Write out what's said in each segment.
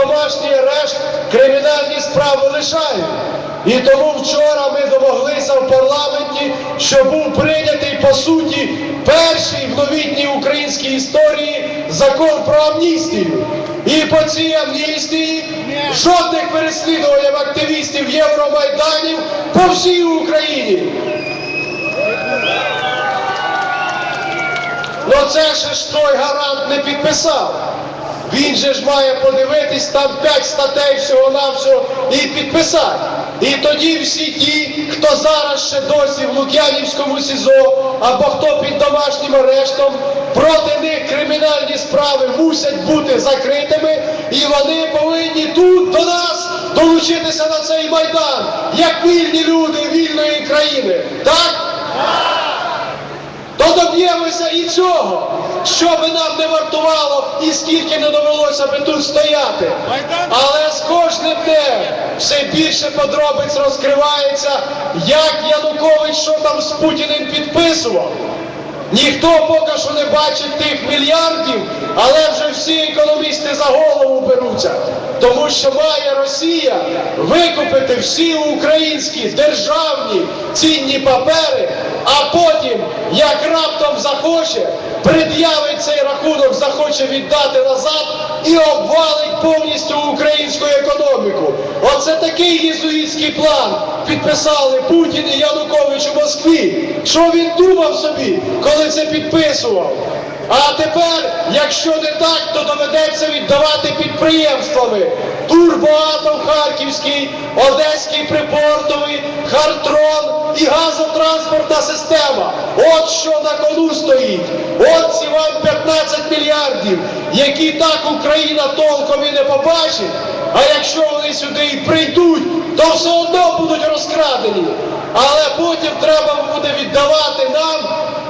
домашній арешт кримінальні справи лишають. І тому вчора ми домоглися в парламенті, що був прийнятий по суті перший в новітній українській історії закон про амністію. І по цій амністії жодних переслідувань активістів Євромайданів по всій Україні. Ну це ж той гарант не підписав. Він же ж має подивитись там п'ять статей всього-навсього і підписати. І тоді всі ті, хто зараз ще досі в Лук'янівському СІЗО або хто під домашнім арештом, проти них кримінальні справи мусять бути закритими, і вони повинні тут до нас долучитися на цей майдан, як вільні люди вільної країни. Так? То доб'ємося і цього, що би нам не вартувало і скільки не довелося би тут стояти. Але з кожним днем все більше подробиць розкривається, як Янукович що там з Путіним підписував. Ніхто поки що не бачить тих мільярдів, але вже всі економісти за голову беруться. Тому що має Росія викупити всі українські державні цінні папери, а потім, як раптом захоче, пред'явить цей рахунок, захоче віддати назад і обвалить повністю українську економіку. Оце такий єзуїтський план підписали Путін і Янукович у Москві. Що він думав собі, коли це підписував? А тепер, якщо не так, то доведеться віддавати підприємствами. Турбоатом Харківський, Одеський припортовий, Хартрон і газотранспортна система. От що на кону стоїть. От ці вам 15 мільярдів, які так Україна толком і не побачить. А якщо вони сюди і прийдуть, то все одно будуть розкрадені. Але потім треба буде віддавати нам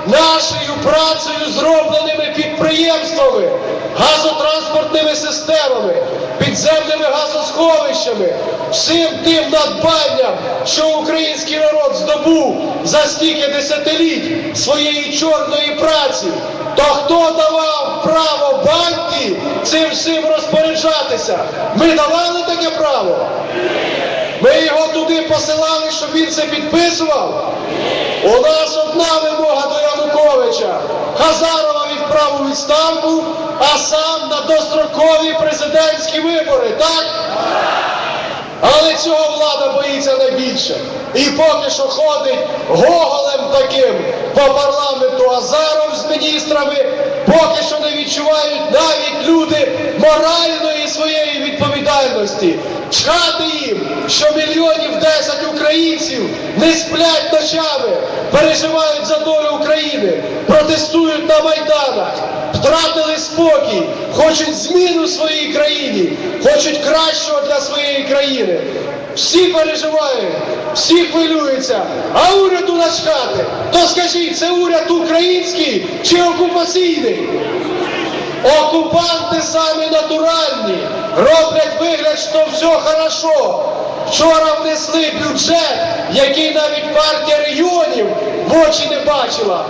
нашою працею зробленими підприємствами, газотранспортними системами, підземними газосховищами, всім тим надбанням, що український народ здобув за стільки десятиліть своєї чорної праці. То хто давав право банки цим всім розпоряджатися? Ми давали таке право? Ми його туди посилали, щоб він це підписував? У нас одна вимога до Януковича. У відставку, а сам на дострокові президентські вибори, так? Але цього влада боїться найбільше. І поки що ходить гоголем таким по парламенту Азаров з міністрами, поки що не відчувають навіть люди моральної своєї відповідальності. Чхати їм, що мільйонів 10 українців не сплять ночами, переживають за долю України, протестують на майданах, втратили спокій, хочуть зміну в своїй країні, хочуть кращого для своєї країни. Всі переживають, всі хвилюються, а уряду начхати. То скажіть, це уряд український чи окупаційний? Окупанти самі натуральні, роблять вигляд, що все хорошо. Вчора внесли бюджет, який навіть партія регіонів в очі не бачила.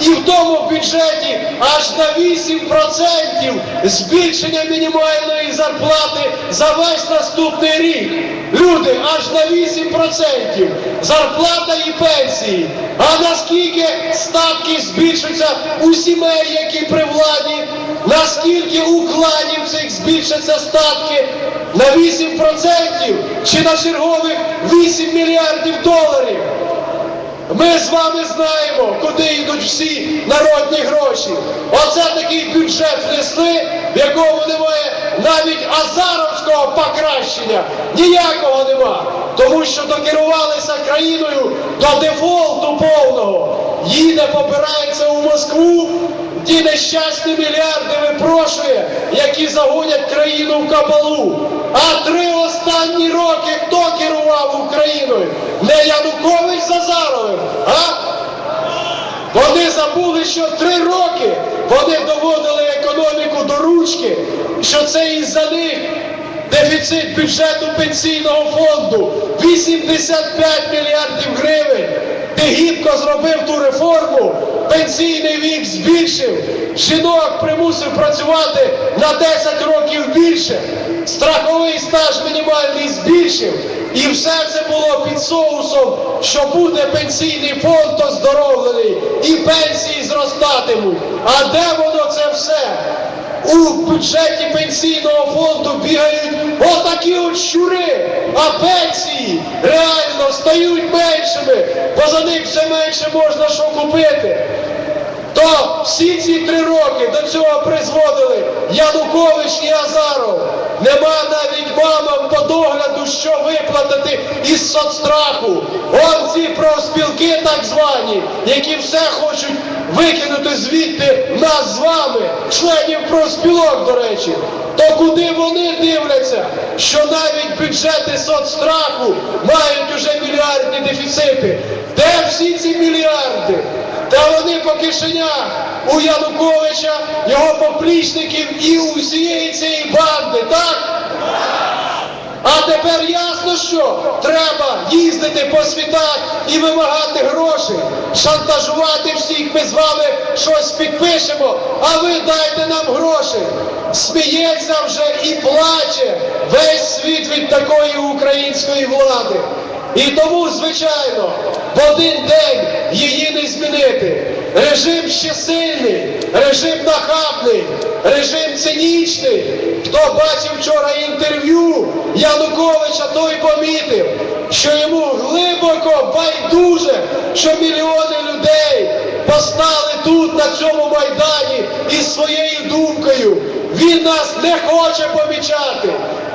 І в тому бюджеті аж на 8% збільшення мінімальної зарплати за весь наступний рік. Люди, аж на 8% зарплата і пенсії. А наскільки статки збільшаться у сімей, які при владі, наскільки у кланів цих збільшаться статки на 8% чи на чергових 8 мільярдів доларів? Ми з вами знаємо, куди йдуть всі народні гроші. Оце такий бюджет внесли, в якому немає навіть азаровського покращення. Ніякого нема. Тому що докерувалися країною до дефолту повного. Їде, побирається у Москву, ті нещасні мільярди випрошує, які загонять країну в кабалу. А три останні роки хто керував Україною? Не Янукович з Азаровим, а? Вони забули, що три роки вони доводили економіку до ручки, що це із-за них дефіцит бюджету пенсійного фонду 85 мільярдів гривень. Ти гідко зробив ту реформу, пенсійний вік збільшив, жінок примусив працювати на 10 років більше. страховий стаж мінімальний збільшив, і все це було під соусом, що буде пенсійний фонд оздоровлений і пенсії зростатимуть. А де воно це все? У бюджеті пенсійного фонду бігають отакі от щури, а пенсії реально стають меншими, бо за них все менше можна що купити. Всі ці три роки до цього призводили Янукович і Азаров. Нема навіть мамам по догляду, що виплатити із соцстраху. Он ці профспілки так звані, які все хочуть викинути звідти нас з вами, членів профспілок, до речі. То куди вони дивляться, що навіть бюджети соцстраху мають уже мільярдні дефіцити? Де всі ці мільярди? Та вони по кишенях у Януковича, його поплічників і у всієї цієї банди, так? А тепер ясно, що треба їздити по світах і вимагати грошей, шантажувати всіх, ми з вами щось підпишемо, а ви дайте нам грошей. Сміється вже і плаче весь світ від такої української влади. І тому, звичайно, в один день її не змінити. Режим ще сильний, режим нахабний, режим цинічний. Хто бачив вчора інтерв'ю Януковича, той помітив, що йому глибоко байдуже, що мільйони людей постали тут, на цьому майдані, із своєю думкою. Він нас не хоче помічати.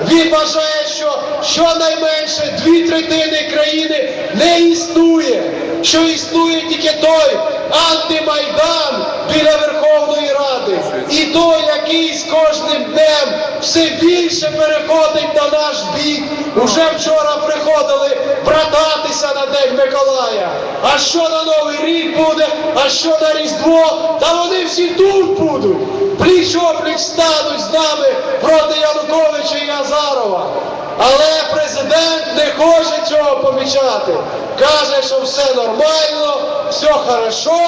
Він вважає, що щонайменше дві третини країни не існує, що існує тільки той антимайдан біля Верховної Ради. І той, який з кожним днем все більше переходить на наш бік. Уже вчора приходили брататися на День Миколая. А що на Новий рік буде, а що на Різдво, та вони всі тут будуть. Пліч опліч стануть з нами проти Януковича і Азарова. Але президент не хоче цього помічати. Каже, що все нормально, все хорошо,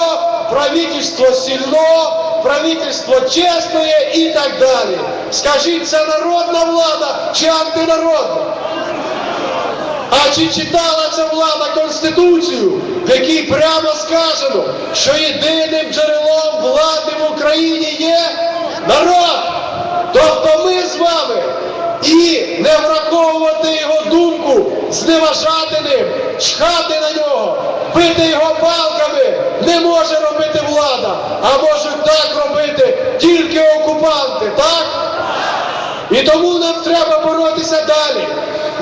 правительство сильно, правительство чесне і так далі. Скажіть, це народна влада чи антинародна? А чи читала ця влада Конституцію, в якій прямо сказано, що єдиним джерелом влади в Україні є народ? Тобто ми з вами і не враховувати його думку, зневажати ним, чхати на нього, бити його палками не може робити влада, а можуть так робити тільки окупанти, так? І тому нам треба боротися далі.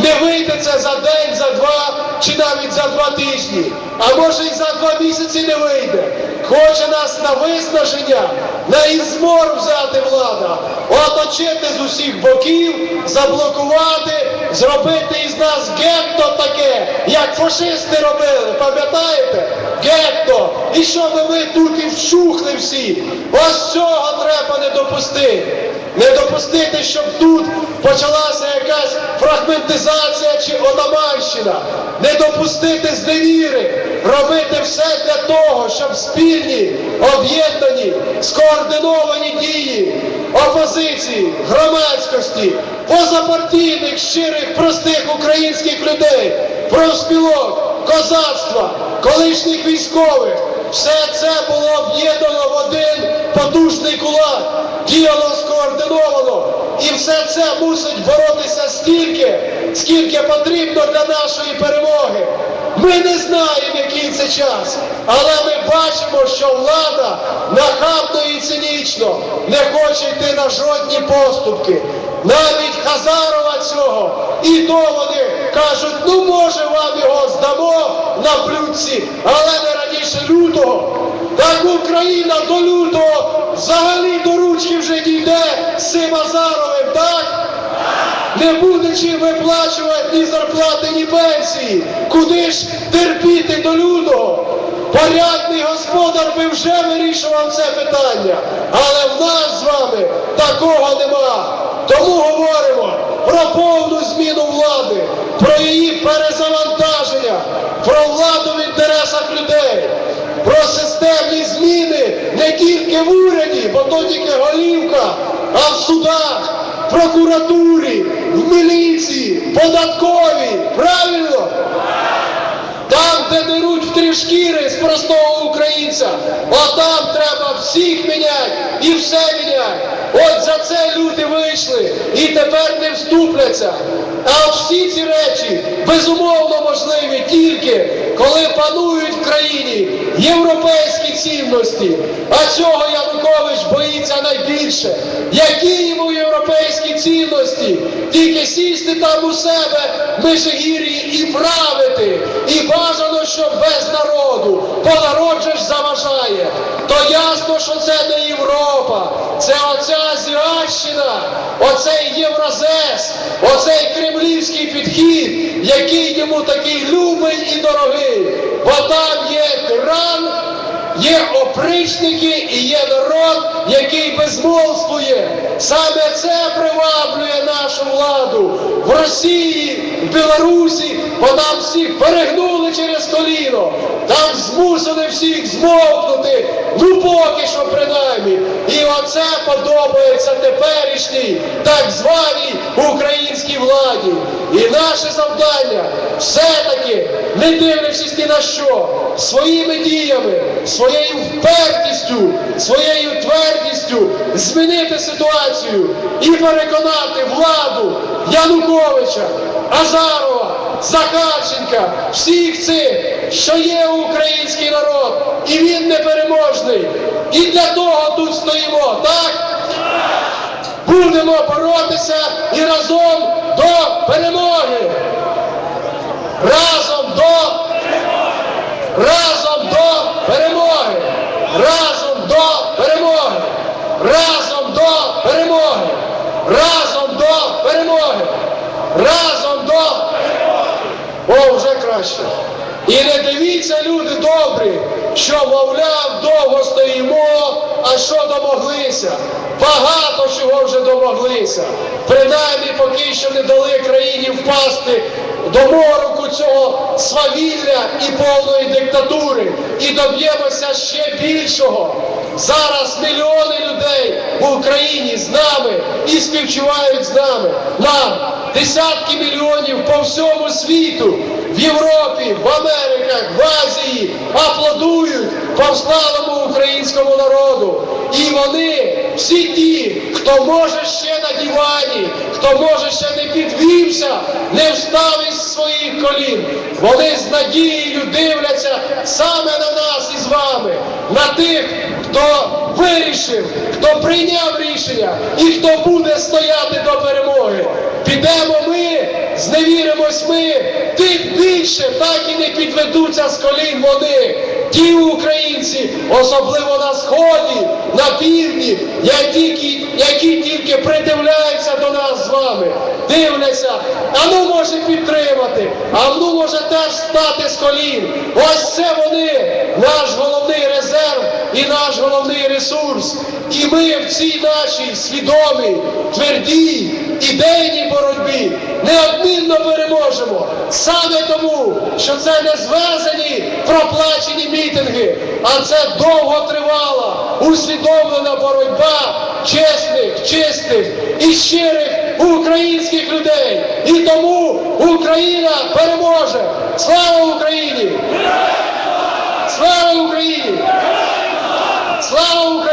Не вийде це за день, за два чи навіть за два тижні, а може і за два місяці не вийде. Хоче нас на виснаження, на ізмор взяти влада, оточити з усіх боків, заблокувати, зробити із нас гетто таке, як фашисти робили, пам'ятаєте? Гетто. І щоб ми тут і вщухли всі. Ось цього треба не допустити. Не допустити, щоб тут почалася якась фрагментизація чи отаманщина. Не допустити зневіри, робити все для того, щоб спільні, об'єднані, скоординовані дії опозиції, громадськості, позапартійних, щирих, простих українських людей, профспілок, козацтва, колишніх військових. Все це було об'єднано в один потужний кулак, діяло скоординовано. Це мусить боротися стільки, скільки потрібно для нашої перемоги. Ми не знаємо, який це час, але ми бачимо, що влада нахабно і цинічно не хоче йти на жодні поступки. Навіть Хазарова цього, і то вони кажуть, ну може вам його здамо на блюдці, але не раніше лютого. Так Україна до лютого взагалі до ручки вже дійде з цим Азаровим, так? Не буде чим виплачувати ні зарплати, ні пенсії. Куди ж терпіти до лютого? Порядний господар би вже вирішував це питання. Але в нас з вами такого нема. Тому говоримо про повну зміну влади, про її перезавантаження, про владу в інтересах людей, про системні зміни не тільки в уряді, бо то тільки голівка, а в судах. Прокуратурі, в міліції, податковій. Правильно? Там, де беруть в три шкіри з простого українця, отам треба всіх міняти і все міняти. От за це люди вийшли і тепер не вступляться. А всі ці речі безумовно можливі тільки коли панують в країні європейські цінності. А цього Янукович боїться найбільше. Які йому європейські цінності? Тільки сісти там у себе в Межигір'ї і правити. І бажано, щоб без народу, бо народ заважає. То ясно, що це не Європа, це оця азіатщина, оцей євразес, оцей кремлівський підхід, який йому такий любий і дорогий. Бо тиран, Є опричники і є народ, який безмолвствує. Саме це приваблює нашу владу в Росії, в Білорусі, бо там всіх перегнули через коліно, там змусили всіх змовкнути, ну поки що принаймні. І оце подобається теперішній так званій українській владі. І наше завдання все-таки, не дивлячись ні на що, своїми діями, своєю впертістю, своєю твердістю змінити ситуацію і переконати владу Януковича, Азарова, Захарченка, всіх цих, що є український народ, і він непереможний. І для того тут стоїмо, так? Будемо боротися і разом до перемоги. Разом до разом до перемоги. Разом до перемоги. Разом до перемоги. Разом до перемоги. Разом до перемоги. о, вже краще. І не дивіться, люди добрі, що, мовляв, довго стоїмо, а що домоглися. Багато чого вже домоглися. Принаймні, поки що не дали країні впасти до мороку цього свавілля і повної диктатури. І доб'ємося ще більшого. Зараз мільйони людей в Україні з нами і співчувають з нами. Нам десятки мільйонів по всьому світу, в Європі, в Америках, в Азії аплодують українському народу. І вони, всі ті, хто може ще на дивані, хто може ще не підвівся, не встав із своїх колін, вони з надією дивляться саме на нас із вами, на тих, хто вирішив, хто прийняв рішення і хто буде стояти до перемоги. Підемо ми, зневіримось ми, тим більше так і не підведуться з колін вони. Ті українці, особливо на сході, на півдні, які, які тільки придивляються до нас з вами, дивляться, а ну може підтримати, а ну може теж стати з колін. Ось це вони, наш головний резерв і наш головний ресурс. І ми в цій нашій свідомій, твердій, ідейній боротьбі неодмінно переможемо. Саме тому, що це не звезені проплачені мітинги, а це довготривала, усвідомлена боротьба чесних, чистих і щирих українських людей. І тому Україна переможе. Слава Україні! Слава Україні! Слава Україні!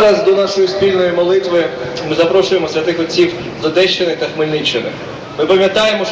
Зараз до нашої спільної молитви ми запрошуємо святих отців з Одещини та Хмельниччини. Ми пам'ятаємо, що